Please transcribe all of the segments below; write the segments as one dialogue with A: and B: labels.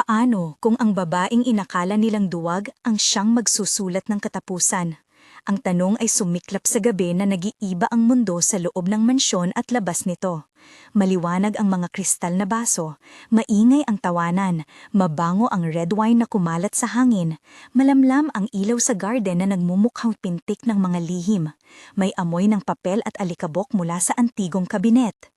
A: Paano kung ang babaeng inakala nilang duwag ang siyang magsusulat ng katapusan? Ang tanong ay sumiklap sa gabi na nag-iiba ang mundo sa loob ng mansyon at labas nito. Maliwanag ang mga kristal na baso, maingay ang tawanan, mabango ang red wine na kumalat sa hangin, malamlam ang ilaw sa garden na nagmumukhang pintik ng mga lihim. May amoy ng papel at alikabok mula sa antigong kabinet.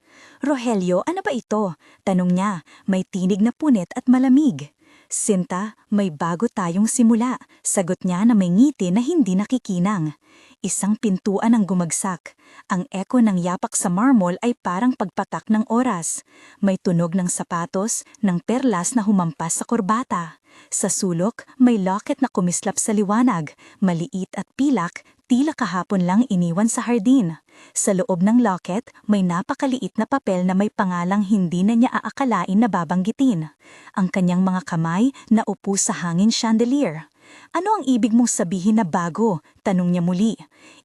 A: Rogelio, ano ba ito? Tanong niya, may tinig na punit at malamig. Sinta, may bago tayong simula. Sagot niya na may ngiti na hindi nakikinang. Isang pintuan ang gumagsak. Ang eko ng yapak sa marmol ay parang pagpatak ng oras. May tunog ng sapatos, ng perlas na humampas sa kurbata. Sa sulok, may locket na kumislap sa liwanag, maliit at pilak, tila kahapon lang iniwan sa hardin. Sa loob ng locket, may napakaliit na papel na may pangalang hindi na niya aakalain na babanggitin. Ang kanyang mga kamay na upo sa hangin chandelier. Ano ang ibig mong sabihin na bago? Tanong niya muli.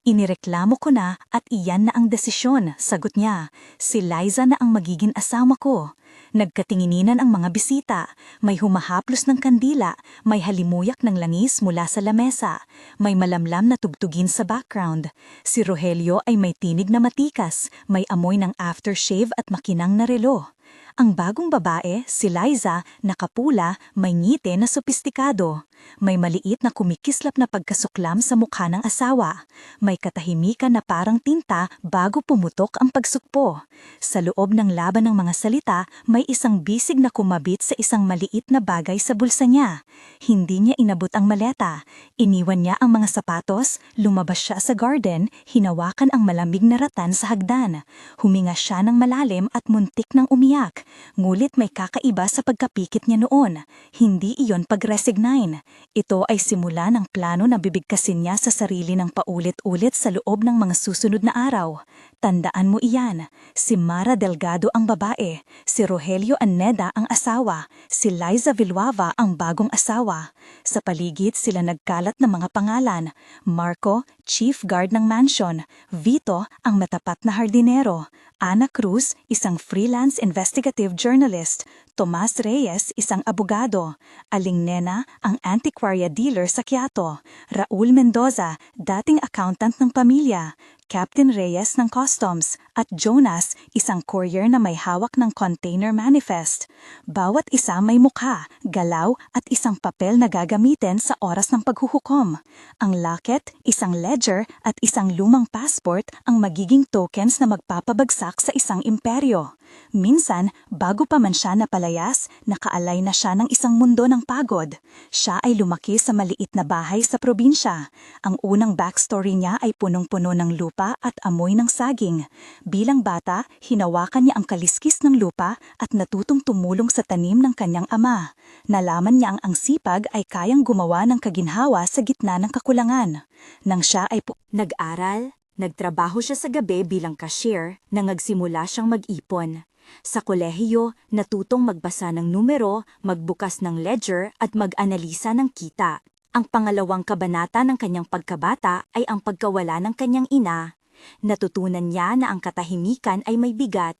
A: Inireklamo ko na at iyan na ang desisyon, sagot niya. Si Liza na ang magiging asawa ko. Nagkatingininan ang mga bisita, may humahaplos ng kandila, may halimuyak ng langis mula sa lamesa, may malamlam na tugtugin sa background. Si Rogelio ay may tinig na matikas, may amoy ng aftershave at makinang na relo. Ang bagong babae, si Liza, nakapula, may ngiti na sopistikado. May maliit na kumikislap na pagkasuklam sa mukha ng asawa. May katahimikan na parang tinta bago pumutok ang pagsukpo. Sa loob ng laban ng mga salita, may isang bisig na kumabit sa isang maliit na bagay sa bulsa niya. Hindi niya inabot ang maleta. Iniwan niya ang mga sapatos, lumabas siya sa garden, hinawakan ang malamig na ratan sa hagdan. Huminga siya ng malalim at muntik ng umiyak. Ngulit may kakaiba sa pagkapikit niya noon. Hindi iyon pag-resign. Ito ay simula ng plano na bibigkasin niya sa sarili ng paulit-ulit sa loob ng mga susunod na araw. Tandaan mo iyan, si Mara Delgado ang babae, si Rogelio Aneda ang asawa, si Liza Villanueva ang bagong asawa. Sa paligid sila nagkalat ng mga pangalan, Marco, chief guard ng mansion, Vito, ang matapat na hardinero, Ana Cruz, isang freelance investigative journalist, Tomas Reyes, isang abogado, Aling Nena, ang antiquaria dealer sa Quiato, Raul Mendoza, dating accountant ng pamilya, Captain Reyes ng Customs, at Jonas, isang courier na may hawak ng container manifest. Bawat isa may mukha, galaw at isang papel na gagamitin sa oras ng paghuhukom. Ang locket, isang ledger at isang lumang passport ang magiging tokens na magpapabagsak sa isang imperyo. Minsan, bago pa man siya napalayas, nakaalay na siya ng isang mundo ng pagod. Siya ay lumaki sa maliit na bahay sa probinsya. Ang unang backstory niya ay punong-puno ng lupa at amoy ng saging. Bilang bata, hinawakan niya ang kaliskis ng lupa at natutong tumulong sa tanim ng kanyang ama. Nalaman niya ang ang sipag ay kayang gumawa ng kaginhawa sa gitna ng kakulangan. Nang siya ay nag-aral, Nagtrabaho siya sa gabi bilang cashier nang nagsimula siyang mag-ipon. Sa kolehiyo, natutong magbasa ng numero, magbukas ng ledger at mag-analisa ng kita. Ang pangalawang kabanata ng kanyang pagkabata ay ang pagkawala ng kanyang ina. Natutunan niya na ang katahimikan ay may bigat.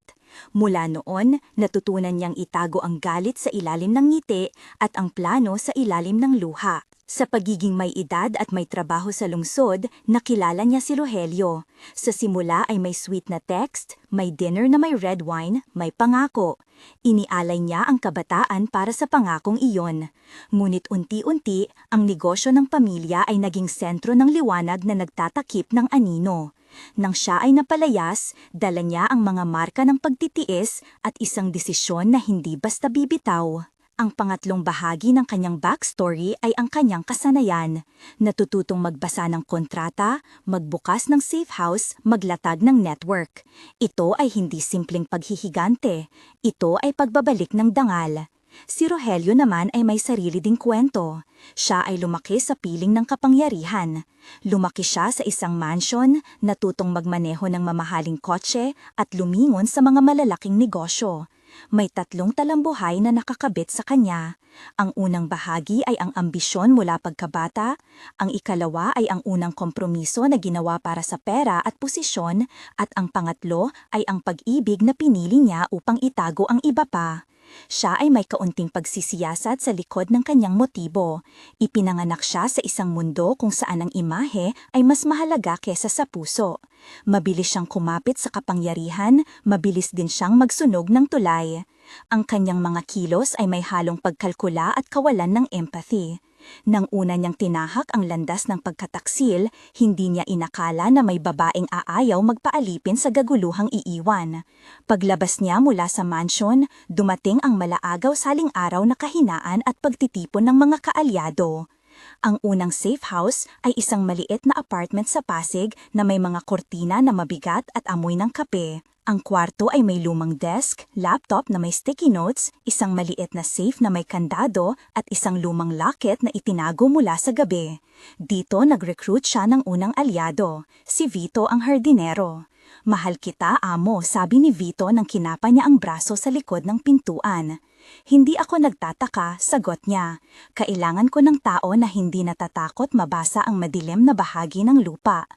A: Mula noon, natutunan niyang itago ang galit sa ilalim ng ngiti at ang plano sa ilalim ng luha. Sa pagiging may edad at may trabaho sa lungsod, nakilala niya si Rogelio. Sa simula ay may sweet na text, may dinner na may red wine, may pangako. Inialay niya ang kabataan para sa pangakong iyon. Ngunit unti-unti, ang negosyo ng pamilya ay naging sentro ng liwanag na nagtatakip ng anino. Nang siya ay napalayas, dala niya ang mga marka ng pagtitiis at isang desisyon na hindi basta bibitaw. Ang pangatlong bahagi ng kanyang backstory ay ang kanyang kasanayan. Natututong magbasa ng kontrata, magbukas ng safe house, maglatag ng network. Ito ay hindi simpleng paghihigante. Ito ay pagbabalik ng dangal. Si Rogelio naman ay may sarili ding kwento. Siya ay lumaki sa piling ng kapangyarihan. Lumaki siya sa isang mansion, natutong magmaneho ng mamahaling kotse at lumingon sa mga malalaking negosyo. May tatlong talambuhay na nakakabit sa kanya. Ang unang bahagi ay ang ambisyon mula pagkabata, ang ikalawa ay ang unang kompromiso na ginawa para sa pera at posisyon, at ang pangatlo ay ang pag-ibig na pinili niya upang itago ang iba pa. Siya ay may kaunting pagsisiyasat sa likod ng kanyang motibo. Ipinanganak siya sa isang mundo kung saan ang imahe ay mas mahalaga kesa sa puso. Mabilis siyang kumapit sa kapangyarihan, mabilis din siyang magsunog ng tulay. Ang kanyang mga kilos ay may halong pagkalkula at kawalan ng empathy. Nang una niyang tinahak ang landas ng pagkataksil, hindi niya inakala na may babaeng aayaw magpaalipin sa gaguluhang iiwan. Paglabas niya mula sa mansyon, dumating ang malaagaw saling araw na kahinaan at pagtitipon ng mga kaalyado. Ang unang safe house ay isang maliit na apartment sa Pasig na may mga kortina na mabigat at amoy ng kape. Ang kwarto ay may lumang desk, laptop na may sticky notes, isang maliit na safe na may kandado at isang lumang locket na itinago mula sa gabi. Dito nag-recruit siya ng unang alyado, si Vito ang hardinero. Mahal kita, amo, sabi ni Vito nang kinapa niya ang braso sa likod ng pintuan. Hindi ako nagtataka, sagot niya. Kailangan ko ng tao na hindi natatakot mabasa ang madilim na bahagi ng lupa.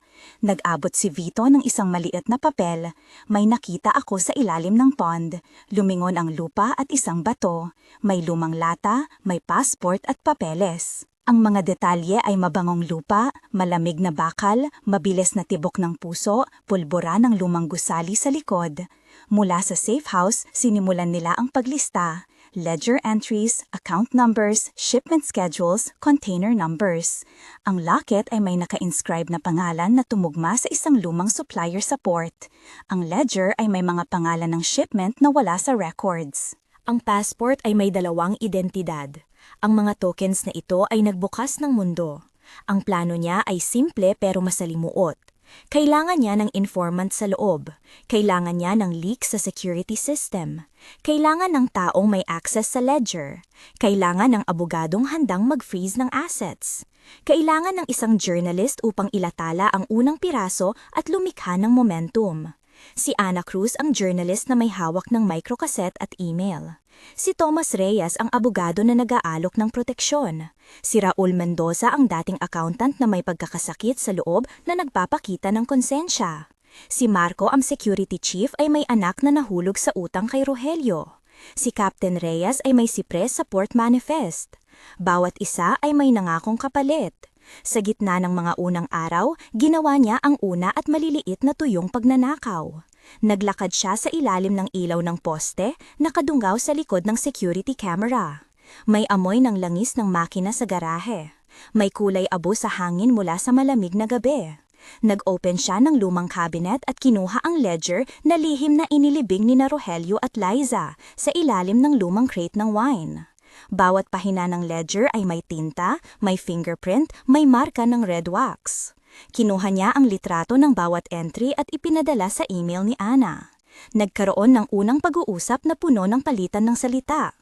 A: Nag-abot si Vito ng isang maliit na papel. May nakita ako sa ilalim ng pond. Lumingon ang lupa at isang bato. May lumang lata, may passport at papeles. Ang mga detalye ay mabangong lupa, malamig na bakal, mabilis na tibok ng puso, pulbura ng lumang gusali sa likod. Mula sa safe house, sinimulan nila ang paglista ledger entries, account numbers, shipment schedules, container numbers. Ang locket ay may naka-inscribe na pangalan na tumugma sa isang lumang supplier sa port. Ang ledger ay may mga pangalan ng shipment na wala sa records. Ang passport ay may dalawang identidad. Ang mga tokens na ito ay nagbukas ng mundo. Ang plano niya ay simple pero masalimuot. Kailangan niya ng informant sa loob. Kailangan niya ng leak sa security system. Kailangan ng taong may access sa ledger. Kailangan ng abogadong handang mag-freeze ng assets. Kailangan ng isang journalist upang ilatala ang unang piraso at lumikha ng momentum. Si Ana Cruz ang journalist na may hawak ng microcassette at email. Si Thomas Reyes ang abogado na nag-aalok ng proteksyon. Si Raul Mendoza ang dating accountant na may pagkakasakit sa loob na nagpapakita ng konsensya. Si Marco ang security chief ay may anak na nahulog sa utang kay Rogelio. Si Captain Reyes ay may sipres sa port manifest. Bawat isa ay may nangakong kapalit. Sa gitna ng mga unang araw, ginawa niya ang una at maliliit na tuyong pagnanakaw. Naglakad siya sa ilalim ng ilaw ng poste, nakadunggaw sa likod ng security camera. May amoy ng langis ng makina sa garahe. May kulay abo sa hangin mula sa malamig na gabi. Nag-open siya ng lumang cabinet at kinuha ang ledger na lihim na inilibing ni na Rogelio at Liza sa ilalim ng lumang crate ng wine. Bawat pahina ng ledger ay may tinta, may fingerprint, may marka ng red wax. Kinuha niya ang litrato ng bawat entry at ipinadala sa email ni Ana. Nagkaroon ng unang pag-uusap na puno ng palitan ng salita.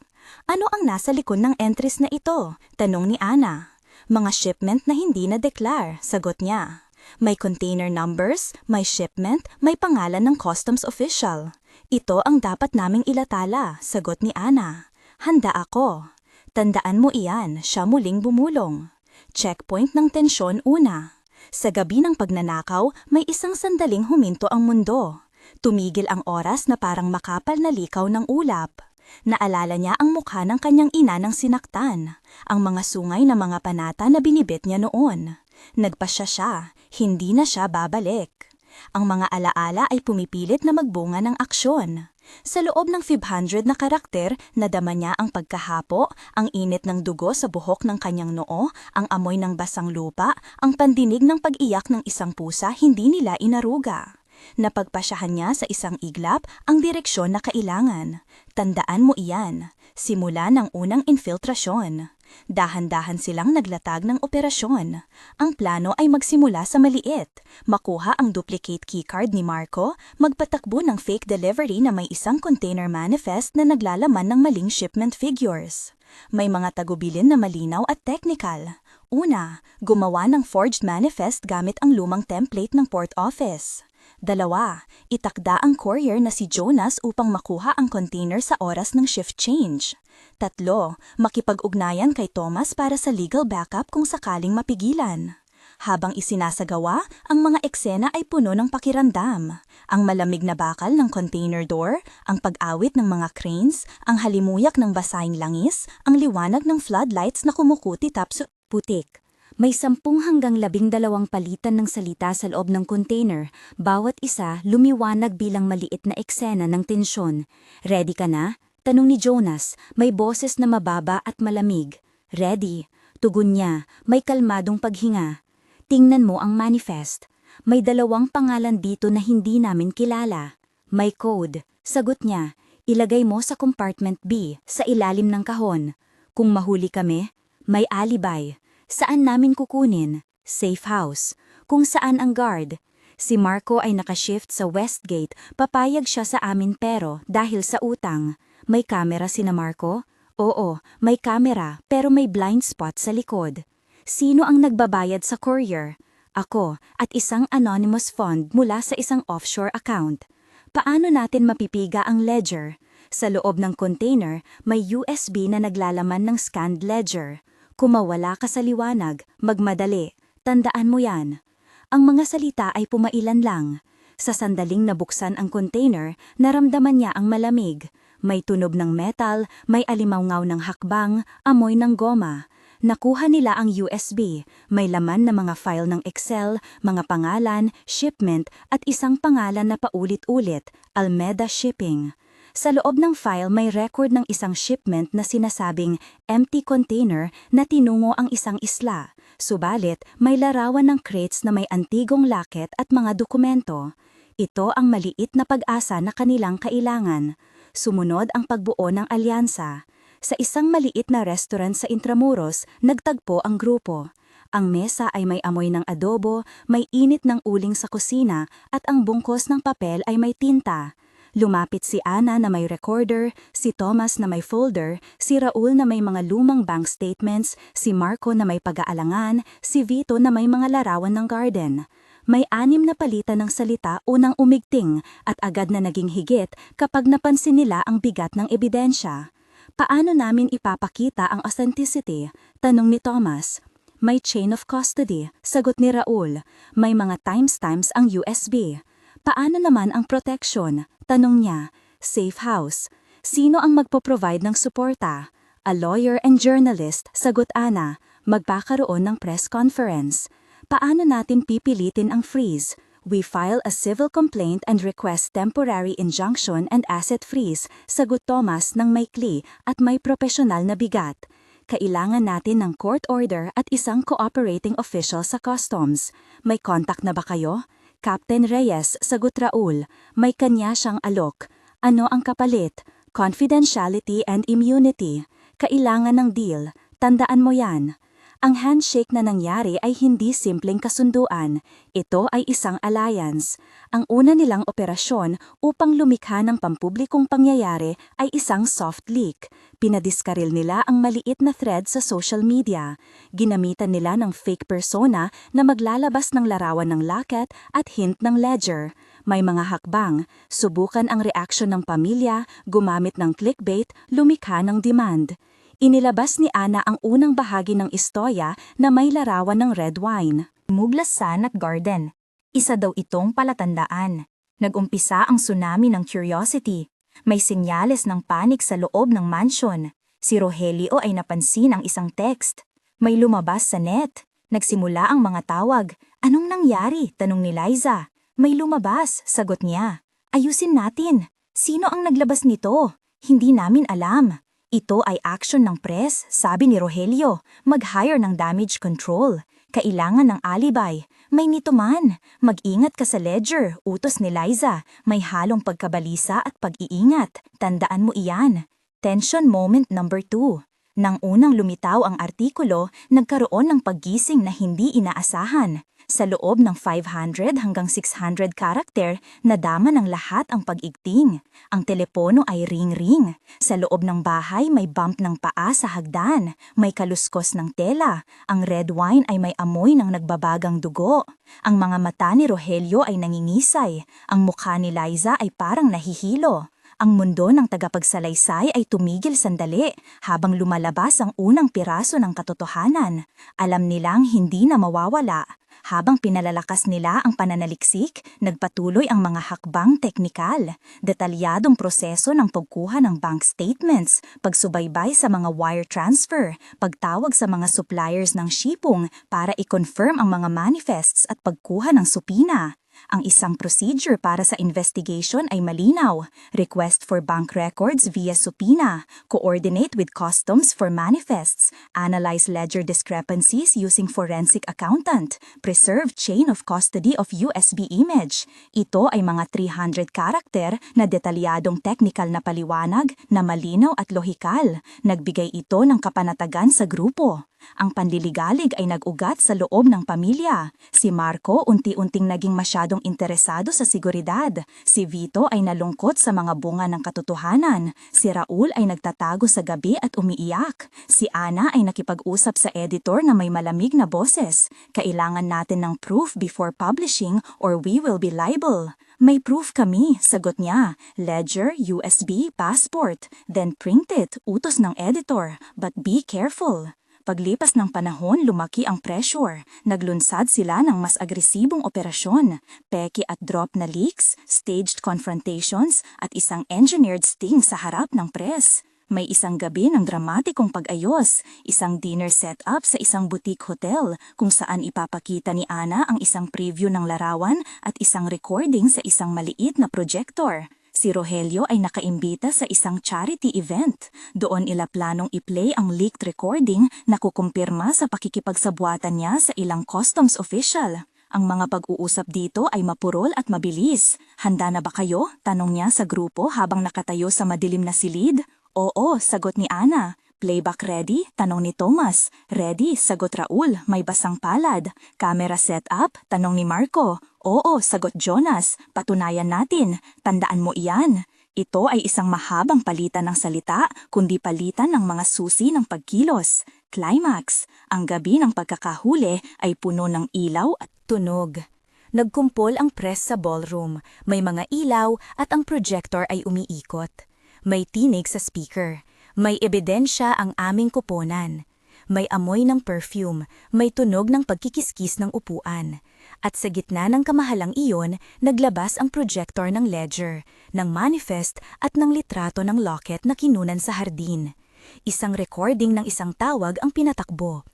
A: Ano ang nasa likod ng entries na ito? Tanong ni Ana. Mga shipment na hindi na-declare, sagot niya. May container numbers, may shipment, may pangalan ng customs official. Ito ang dapat naming ilatala, sagot ni Ana. Handa ako. Tandaan mo iyan, siya muling bumulong. Checkpoint ng tensyon una. Sa gabi ng pagnanakaw, may isang sandaling huminto ang mundo. Tumigil ang oras na parang makapal na likaw ng ulap. Naalala niya ang mukha ng kanyang ina ng sinaktan, ang mga sungay na mga panata na binibit niya noon. Nagpasya siya, hindi na siya babalik. Ang mga alaala ay pumipilit na magbunga ng aksyon. Sa loob ng 500 na karakter, nadama niya ang pagkahapo, ang init ng dugo sa buhok ng kanyang noo, ang amoy ng basang lupa, ang pandinig ng pag-iyak ng isang pusa hindi nila inaruga. Napagpasyahan niya sa isang iglap ang direksyon na kailangan. Tandaan mo iyan, simula ng unang infiltrasyon. Dahan-dahan silang naglatag ng operasyon. Ang plano ay magsimula sa maliit, makuha ang duplicate keycard ni Marco, magpatakbo ng fake delivery na may isang container manifest na naglalaman ng maling shipment figures. May mga tagubilin na malinaw at technical. Una, gumawa ng forged manifest gamit ang lumang template ng port office. Dalawa, itakda ang courier na si Jonas upang makuha ang container sa oras ng shift change. Tatlo, makipag-ugnayan kay Thomas para sa legal backup kung sakaling mapigilan. Habang isinasagawa, ang mga eksena ay puno ng pakiramdam. Ang malamig na bakal ng container door, ang pag-awit ng mga cranes, ang halimuyak ng basahing langis, ang liwanag ng floodlights na kumukuti tapso putik. May sampung hanggang labing dalawang palitan ng salita sa loob ng container. Bawat isa lumiwanag bilang maliit na eksena ng tensyon. Ready ka na? Tanong ni Jonas, may boses na mababa at malamig. Ready. Tugon niya, may kalmadong paghinga. Tingnan mo ang manifest. May dalawang pangalan dito na hindi namin kilala. May code. Sagot niya, ilagay mo sa compartment B, sa ilalim ng kahon. Kung mahuli kami, may alibay. Saan namin kukunin? Safe house. Kung saan ang guard? Si Marco ay nakashift sa Westgate, papayag siya sa amin pero dahil sa utang. May kamera si na Marco? Oo, may kamera pero may blind spot sa likod. Sino ang nagbabayad sa courier? Ako at isang anonymous fund mula sa isang offshore account. Paano natin mapipiga ang ledger? Sa loob ng container, may USB na naglalaman ng scanned ledger. Kung mawala ka sa liwanag, magmadali. Tandaan mo yan. Ang mga salita ay pumailan lang. Sa sandaling nabuksan ang container, naramdaman niya ang malamig. May tunog ng metal, may alimawngaw ng hakbang, amoy ng goma. Nakuha nila ang USB, may laman na mga file ng Excel, mga pangalan, shipment, at isang pangalan na paulit-ulit, Almeda Shipping. Sa loob ng file may record ng isang shipment na sinasabing empty container na tinungo ang isang isla. Subalit, may larawan ng crates na may antigong laket at mga dokumento. Ito ang maliit na pag-asa na kanilang kailangan. Sumunod ang pagbuo ng alyansa. Sa isang maliit na restaurant sa Intramuros, nagtagpo ang grupo. Ang mesa ay may amoy ng adobo, may init ng uling sa kusina, at ang bungkos ng papel ay may tinta. Lumapit si Ana na may recorder, si Thomas na may folder, si Raul na may mga lumang bank statements, si Marco na may pag-aalangan, si Vito na may mga larawan ng garden. May anim na palitan ng salita unang umigting at agad na naging higit kapag napansin nila ang bigat ng ebidensya. Paano namin ipapakita ang authenticity? Tanong ni Thomas. May chain of custody, sagot ni Raul. May mga timestamps ang USB. Paano naman ang protection? Tanong niya. Safe house. Sino ang magpo-provide ng suporta? A lawyer and journalist, sagot Ana. Magpakaroon ng press conference. Paano natin pipilitin ang freeze? We file a civil complaint and request temporary injunction and asset freeze, sagot Thomas ng maikli at may profesional na bigat. Kailangan natin ng court order at isang cooperating official sa customs. May contact na ba kayo? Captain Reyes, sagot Raul, may kanya siyang alok. Ano ang kapalit? Confidentiality and immunity. Kailangan ng deal. Tandaan mo yan. Ang handshake na nangyari ay hindi simpleng kasunduan. Ito ay isang alliance. Ang una nilang operasyon upang lumikha ng pampublikong pangyayari ay isang soft leak. Pinadiskaril nila ang maliit na thread sa social media. Ginamitan nila ng fake persona na maglalabas ng larawan ng lakat at hint ng ledger. May mga hakbang, subukan ang reaksyon ng pamilya, gumamit ng clickbait, lumikha ng demand. Inilabas ni Ana ang unang bahagi ng istorya na may larawan ng red wine. Muglasan at garden. Isa daw itong palatandaan. Nagumpisa ang tsunami ng curiosity. May senyales ng panik sa loob ng mansion. Si Rogelio ay napansin ang isang text. May lumabas sa net. Nagsimula ang mga tawag. Anong nangyari? Tanong ni Liza. May lumabas, sagot niya. Ayusin natin. Sino ang naglabas nito? Hindi namin alam. Ito ay action ng press, sabi ni Rogelio. Mag-hire ng damage control. Kailangan ng alibay. May nito man. Mag-ingat ka sa ledger, utos ni Liza. May halong pagkabalisa at pag-iingat. Tandaan mo iyan. Tension moment number 2. Nang unang lumitaw ang artikulo, nagkaroon ng paggising na hindi inaasahan. Sa loob ng 500 hanggang 600 karakter, nadama ng lahat ang pag-igting. Ang telepono ay ring-ring. Sa loob ng bahay may bump ng paa sa hagdan. May kaluskos ng tela. Ang red wine ay may amoy ng nagbabagang dugo. Ang mga mata ni Rogelio ay nangingisay. Ang mukha ni Liza ay parang nahihilo. Ang mundo ng tagapagsalaysay ay tumigil sandali habang lumalabas ang unang piraso ng katotohanan. Alam nilang hindi na mawawala. Habang pinalalakas nila ang pananaliksik, nagpatuloy ang mga hakbang teknikal, detalyadong proseso ng pagkuha ng bank statements, pagsubaybay sa mga wire transfer, pagtawag sa mga suppliers ng shipong para i-confirm ang mga manifests at pagkuha ng supina. Ang isang procedure para sa investigation ay malinaw. Request for bank records via subpoena, coordinate with customs for manifests, analyze ledger discrepancies using forensic accountant, preserve chain of custody of USB image. Ito ay mga 300 karakter na detalyadong technical na paliwanag na malinaw at lohikal. Nagbigay ito ng kapanatagan sa grupo. Ang panliligalig ay nag-ugat sa loob ng pamilya. Si Marco unti-unting naging masyadong interesado sa seguridad. Si Vito ay nalungkot sa mga bunga ng katotohanan. Si Raul ay nagtatago sa gabi at umiiyak. Si Ana ay nakipag-usap sa editor na may malamig na boses. Kailangan natin ng proof before publishing or we will be liable. May proof kami, sagot niya. Ledger, USB, passport. Then print it, utos ng editor. But be careful. Paglipas ng panahon, lumaki ang pressure. Naglunsad sila ng mas agresibong operasyon, peki at drop na leaks, staged confrontations, at isang engineered sting sa harap ng press. May isang gabi ng dramatikong pag-ayos, isang dinner setup sa isang boutique hotel kung saan ipapakita ni Ana ang isang preview ng larawan at isang recording sa isang maliit na projector. Si Rogelio ay nakaimbita sa isang charity event. Doon ila planong i-play ang leaked recording na kukumpirma sa pakikipagsabuatan niya sa ilang customs official. Ang mga pag-uusap dito ay mapurol at mabilis. Handa na ba kayo? Tanong niya sa grupo habang nakatayo sa madilim na silid. Oo, sagot ni Ana. Playback ready? Tanong ni Thomas. Ready? Sagot Raul. May basang palad. Camera setup? Tanong ni Marco. Oo, sagot Jonas. Patunayan natin. Tandaan mo iyan. Ito ay isang mahabang palitan ng salita, kundi palitan ng mga susi ng pagkilos. Climax. Ang gabi ng pagkakahuli ay puno ng ilaw at tunog. Nagkumpol ang press sa ballroom. May mga ilaw at ang projector ay umiikot. May tinig sa speaker. May ebidensya ang aming kuponan. May amoy ng perfume, may tunog ng pagkikiskis ng upuan. At sa gitna ng kamahalang iyon, naglabas ang projector ng ledger, ng manifest at ng litrato ng locket na kinunan sa hardin. Isang recording ng isang tawag ang pinatakbo.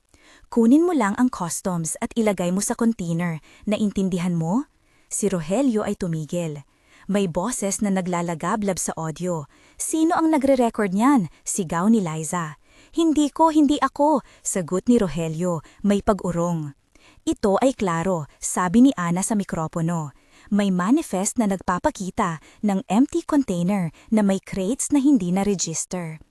A: Kunin mo lang ang customs at ilagay mo sa container. Naintindihan mo? Si Rogelio ay tumigil. May boses na naglalagablab sa audio. Sino ang nagre-record niyan? Sigaw ni Liza. Hindi ko, hindi ako, sagot ni Rogelio, may pag-urong. Ito ay klaro, sabi ni Ana sa mikropono. May manifest na nagpapakita ng empty container na may crates na hindi na-register.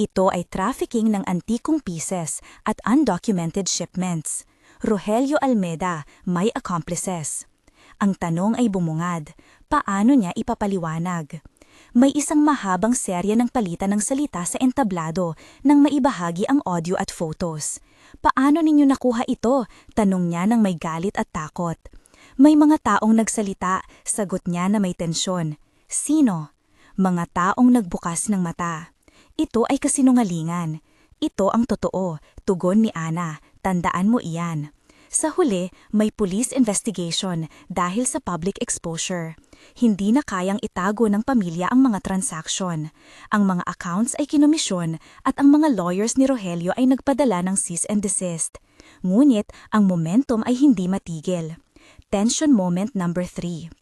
A: Ito ay trafficking ng antikong pieces at undocumented shipments. Rogelio Almeda, may accomplices. Ang tanong ay bumungad, paano niya ipapaliwanag? May isang mahabang serya ng palitan ng salita sa entablado nang maibahagi ang audio at photos. Paano ninyo nakuha ito? Tanong niya ng may galit at takot. May mga taong nagsalita, sagot niya na may tensyon. Sino? Mga taong nagbukas ng mata. Ito ay kasinungalingan. Ito ang totoo, tugon ni Ana. Tandaan mo iyan. Sa huli, may police investigation dahil sa public exposure. Hindi na kayang itago ng pamilya ang mga transaksyon. Ang mga accounts ay kinomisyon at ang mga lawyers ni Rogelio ay nagpadala ng cease and desist. Ngunit ang momentum ay hindi matigil. Tension moment number 3.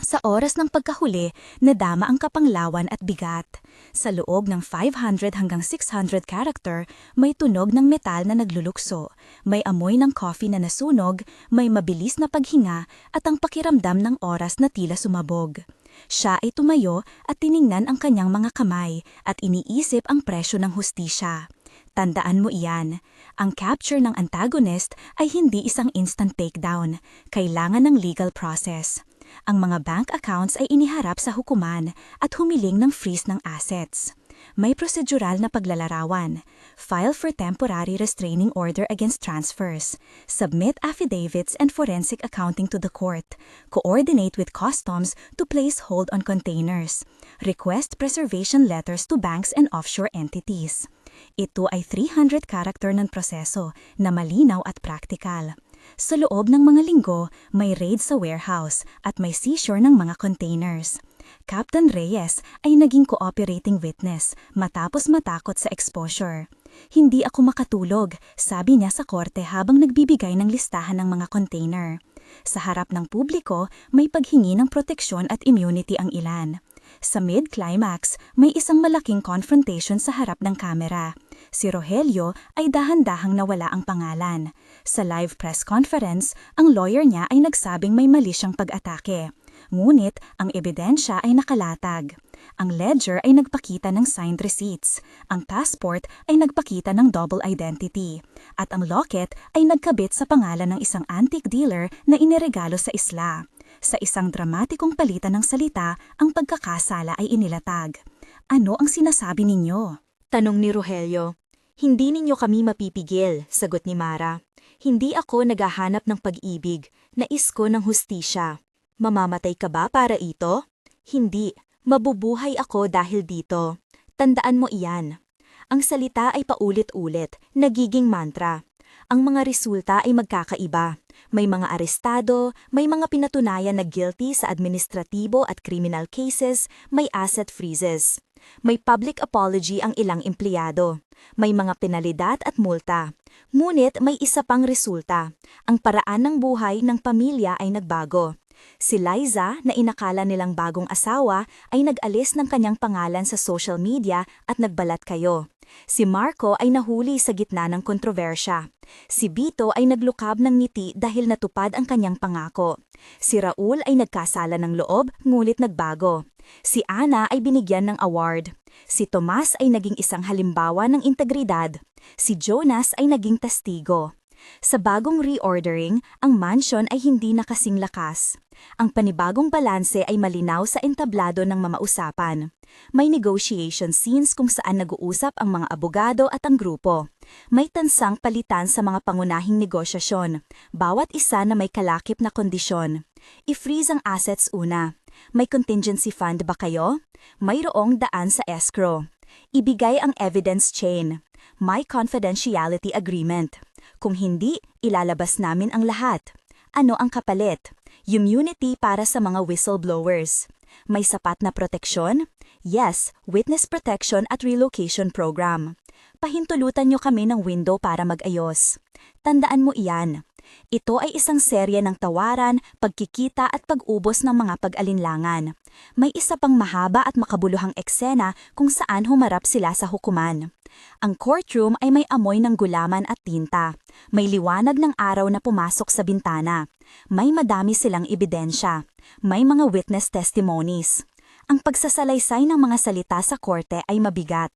A: Sa oras ng pagkahuli, nadama ang kapanglawan at bigat. Sa loob ng 500 hanggang 600 character, may tunog ng metal na naglulukso, may amoy ng coffee na nasunog, may mabilis na paghinga at ang pakiramdam ng oras na tila sumabog. Siya ay tumayo at tiningnan ang kanyang mga kamay at iniisip ang presyo ng hustisya. Tandaan mo iyan, ang capture ng antagonist ay hindi isang instant takedown, kailangan ng legal process. Ang mga bank accounts ay iniharap sa hukuman at humiling ng freeze ng assets. May prosedural na paglalarawan. File for temporary restraining order against transfers. Submit affidavits and forensic accounting to the court. Coordinate with customs to place hold on containers.
B: Request Preservation Letters to Banks and Offshore Entities. Ito ay 300 character ng proseso na malinaw at praktikal. Sa loob ng mga linggo, may raid sa warehouse at may seizure ng mga containers. Captain Reyes ay naging cooperating witness matapos matakot sa exposure. Hindi ako makatulog, sabi niya sa korte habang nagbibigay ng listahan ng mga container. Sa harap ng publiko, may paghingi ng proteksyon at immunity ang ilan. Sa mid-climax, may isang malaking confrontation sa harap ng kamera. Si Rogelio ay dahan-dahang nawala ang pangalan. Sa live press conference, ang lawyer niya ay nagsabing may mali siyang pag-atake. Ngunit ang ebidensya ay nakalatag. Ang ledger ay nagpakita ng signed receipts. Ang passport ay nagpakita ng double identity. At ang locket ay nagkabit sa pangalan ng isang antique dealer na iniregalo sa isla. Sa isang dramatikong palitan ng salita, ang pagkakasala ay inilatag. Ano ang sinasabi ninyo?
A: Tanong ni Rogelio. Hindi ninyo kami mapipigil, sagot ni Mara. Hindi ako naghahanap ng pag-ibig, nais ko ng hustisya. Mamamatay ka ba para ito? Hindi, mabubuhay ako dahil dito. Tandaan mo iyan. Ang salita ay paulit-ulit, nagiging mantra. Ang mga resulta ay magkakaiba. May mga arestado, may mga pinatunayan na guilty sa administratibo at criminal cases, may asset freezes. May public apology ang ilang empleyado. May mga penalidad at multa. Ngunit may isa pang resulta. Ang paraan ng buhay ng pamilya ay nagbago. Si Liza, na inakala nilang bagong asawa, ay nag-alis ng kanyang pangalan sa social media at nagbalat kayo. Si Marco ay nahuli sa gitna ng kontrobersya. Si Vito ay naglukab ng ngiti dahil natupad ang kanyang pangako. Si Raul ay nagkasala ng loob ngulit nagbago. Si Ana ay binigyan ng award. Si Tomas ay naging isang halimbawa ng integridad. Si Jonas ay naging testigo. Sa bagong reordering, ang mansion ay hindi na kasing lakas. Ang panibagong balanse ay malinaw sa entablado ng mamausapan. May negotiation scenes kung saan nag-uusap ang mga abogado at ang grupo. May tansang palitan sa mga pangunahing negosyasyon, bawat isa na may kalakip na kondisyon. I-freeze ang assets una. May contingency fund ba kayo? Mayroong daan sa escrow. Ibigay ang evidence chain. May confidentiality agreement. Kung hindi, ilalabas namin ang lahat. Ano ang kapalit? Immunity para sa mga whistleblowers. May sapat na proteksyon? Yes, witness protection at relocation program. Pahintulutan nyo kami ng window para mag-ayos. Tandaan mo iyan. Ito ay isang serye ng tawaran, pagkikita at pag-ubos ng mga pag-alinlangan. May isa pang mahaba at makabuluhang eksena kung saan humarap sila sa hukuman. Ang courtroom ay may amoy ng gulaman at tinta. May liwanag ng araw na pumasok sa bintana. May madami silang ebidensya. May mga witness testimonies. Ang pagsasalaysay ng mga salita sa korte ay mabigat.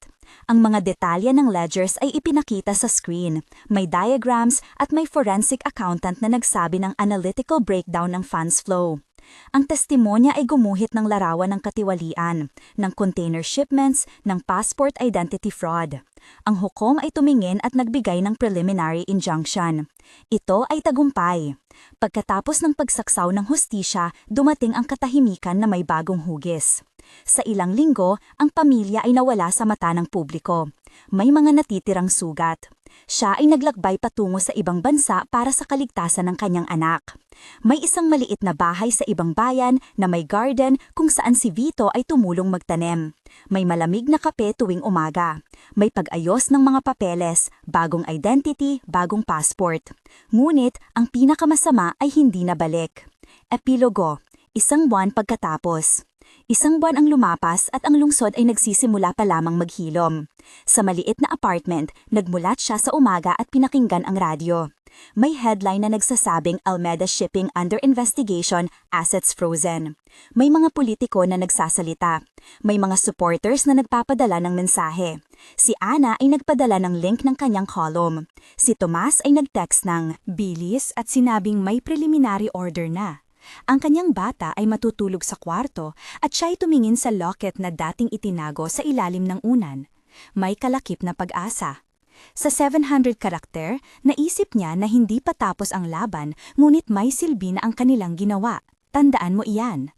A: Ang mga detalye ng ledgers ay ipinakita sa screen. May diagrams at may forensic accountant na nagsabi ng analytical breakdown ng funds flow. Ang testimonya ay gumuhit ng larawan ng katiwalian, ng container shipments, ng passport identity fraud. Ang hukom ay tumingin at nagbigay ng preliminary injunction. Ito ay tagumpay. Pagkatapos ng pagsaksaw ng hustisya, dumating ang katahimikan na may bagong hugis. Sa ilang linggo, ang pamilya ay nawala sa mata ng publiko. May mga natitirang sugat. Siya ay naglakbay patungo sa ibang bansa para sa kaligtasan ng kanyang anak. May isang maliit na bahay sa ibang bayan na may garden kung saan si Vito ay tumulong magtanim. May malamig na kape tuwing umaga. May pag-ayos ng mga papeles, bagong identity, bagong passport. Ngunit ang pinakamasama ay hindi nabalik. Epilogo, isang buwan pagkatapos. Isang buwan ang lumapas at ang lungsod ay nagsisimula pa lamang maghilom. Sa maliit na apartment, nagmulat siya sa umaga at pinakinggan ang radyo. May headline na nagsasabing Almeda Shipping under investigation, assets frozen. May mga politiko na nagsasalita. May mga supporters na nagpapadala ng mensahe. Si Ana ay nagpadala ng link ng kanyang column. Si Tomas ay nagtext ng bilis at sinabing may preliminary order na. Ang kanyang bata ay matutulog sa kwarto at siya ay tumingin sa locket na dating itinago sa ilalim ng unan. May kalakip na pag-asa. Sa 700 karakter, naisip niya na hindi pa tapos ang laban ngunit may silbi na ang kanilang ginawa. Tandaan mo iyan.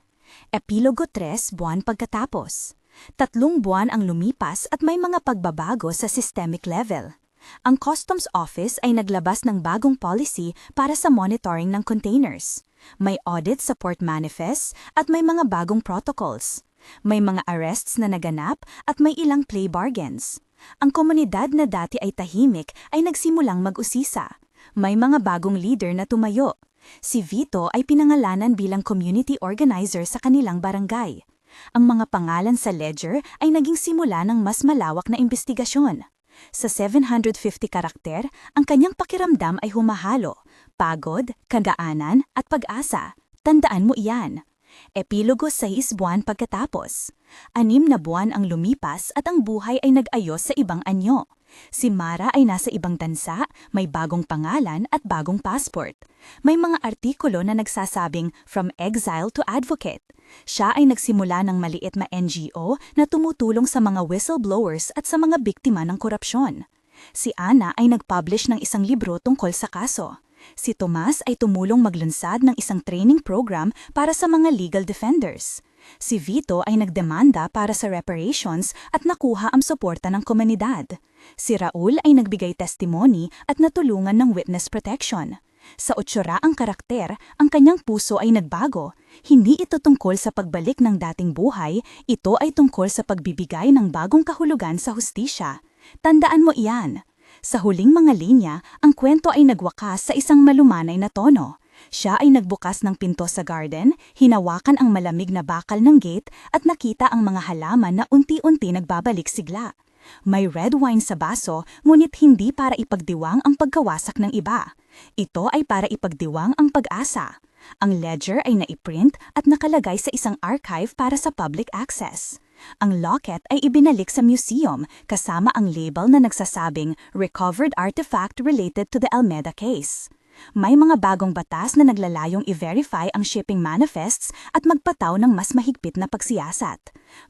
A: Epilogo 3 buwan pagkatapos. Tatlong buwan ang lumipas at may mga pagbabago sa systemic level. Ang Customs Office ay naglabas ng bagong policy para sa monitoring ng containers. May audit support manifest at may mga bagong protocols. May mga arrests na naganap at may ilang play bargains. Ang komunidad na dati ay tahimik ay nagsimulang mag-usisa. May mga bagong leader na tumayo. Si Vito ay pinangalanan bilang community organizer sa kanilang barangay. Ang mga pangalan sa ledger ay naging simula ng mas malawak na investigasyon. Sa 750 karakter, ang kanyang pakiramdam ay humahalo, pagod, kagaanan at pag-asa. Tandaan mo iyan. Epilogo 6 buwan pagkatapos. Anim na buwan ang lumipas at ang buhay ay nag-ayos sa ibang anyo. Si Mara ay nasa ibang bansa, may bagong pangalan at bagong passport. May mga artikulo na nagsasabing from exile to advocate. Siya ay nagsimula ng maliit na NGO na tumutulong sa mga whistleblowers at sa mga biktima ng korupsyon. Si Ana ay nag-publish ng isang libro tungkol sa kaso. Si Tomas ay tumulong maglunsad ng isang training program para sa mga legal defenders. Si Vito ay nagdemanda para sa reparations at nakuha ang suporta ng komunidad. Si Raul ay nagbigay testimony at natulungan ng witness protection. Sa otsura ang karakter, ang kanyang puso ay nagbago. Hindi ito tungkol sa pagbalik ng dating buhay, ito ay tungkol sa pagbibigay ng bagong kahulugan sa hustisya. Tandaan mo iyan. Sa huling mga linya, ang kwento ay nagwakas sa isang malumanay na tono. Siya ay nagbukas ng pinto sa garden, hinawakan ang malamig na bakal ng gate at nakita ang mga halaman na unti-unti nagbabalik sigla. May red wine sa baso, ngunit hindi para ipagdiwang ang pagkawasak ng iba. Ito ay para ipagdiwang ang pag-asa. Ang ledger ay naiprint at nakalagay sa isang archive para sa public access. Ang locket ay ibinalik sa museum kasama ang label na nagsasabing recovered artifact related to the Almeda case. May mga bagong batas na naglalayong i-verify ang shipping manifests at magpataw ng mas mahigpit na pagsiyasat.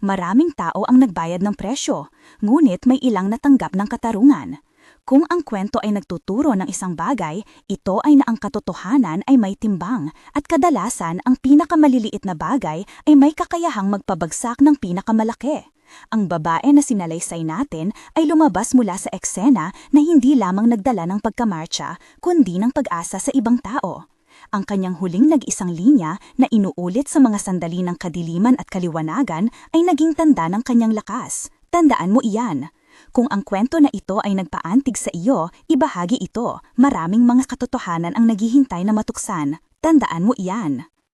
A: Maraming tao ang nagbayad ng presyo, ngunit may ilang natanggap ng katarungan. Kung ang kwento ay nagtuturo ng isang bagay, ito ay na ang katotohanan ay may timbang at kadalasan ang pinakamaliliit na bagay ay may kakayahang magpabagsak ng pinakamalaki. Ang babae na sinalaysay natin ay lumabas mula sa eksena na hindi lamang nagdala ng pagkamarcha, kundi ng pag-asa sa ibang tao. Ang kanyang huling nag-isang linya na inuulit sa mga sandali ng kadiliman at kaliwanagan ay naging tanda ng kanyang lakas. Tandaan mo iyan. Kung ang kwento na ito ay nagpaantig sa iyo, ibahagi ito. Maraming mga katotohanan ang naghihintay na matuksan. Tandaan mo iyan.